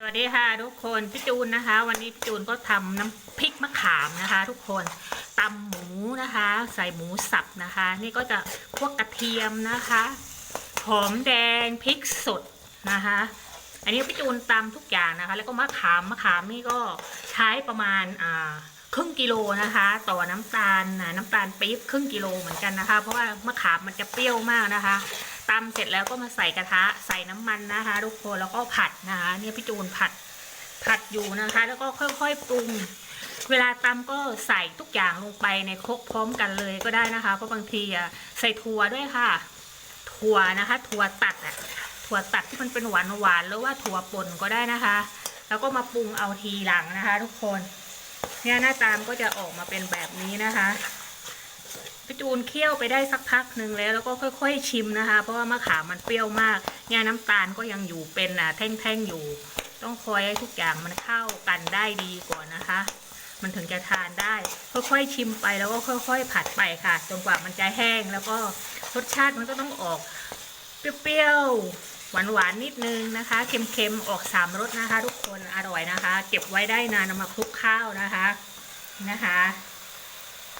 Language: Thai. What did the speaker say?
สวัสดีค่ะทุกคนพี่จูนนะคะ วันนี้พี่จูนก็ทำน้ำพริกมะขามนะคะ ทุกคนตำหมูนะคะ ใส่หมูสับนะคะ นี่ก็จะพวกกระเทียมนะคะหอมแดงพริกสดนะคะ อันนี้พี่จูนตำทุกอย่างนะคะ แล้วก็มะขามมะขามนี่ก็ใช้ประมาณอ่า ครึ่งกิโลนะคะ ต่อน้ำตาลนะน้ำตาลปี๊บครึ่งกิโลเหมือนกันนะคะ เพราะว่ามะขามมันจะเปรี้ยวมากนะคะตำเสร็จแล้วก็มาใส่กระทะใส่น้ำมันนะคะทุกคนแล้วก็ผัดนะคะเนี่ยพี่จูนผัดผัดอยู่นะคะ แล้วก็ค่อยๆปรุง เวลาตำก็ใส่ทุกอย่างลงไปในครกพร้อมกันเลยก็ได้นะคะ เพราะบางทีอะใส่ถั่วด้วยค่ะ ถั่วนะคะ ถั่วตัดอะถั่วตัดที่มันเป็นหวานหวานๆหรือว่าถั่วป่นก็ได้นะคะ แล้วก็มาปรุงเอาทีหลังนะคะ ทุกคน เนี่ยหน้าตามก็จะออกมาเป็นแบบนี้นะคะพี่จูนเคี่ยวไปได้สักพักหนึ่งแล้วแล้วก็ค่อย ๆ ชิมนะคะ เพราะว่ามะขามมันเปรี้ยวมากเนี่ยน้ำตาลก็ยังอยู่เป็นอะแท่งๆอยู่ ต้องคอยให้ทุกอย่างมันเข้ากันได้ดีก่อนนะคะ มันถึงจะทานได้ ค่อยๆชิมไปแล้วก็ค่อย ๆ ผัดไปค่ะจนกว่ามันจะแห้งแล้วก็รสชาติมันก็ต้องออก เปรี้ยวๆ หวานหวานนิดนึงนะคะ เค็มๆ ออกสามรสนะคะ ทุกคนอร่อยนะคะ เก็บไว้ได้นานนามาคลุกข้าวนะคะนะคะ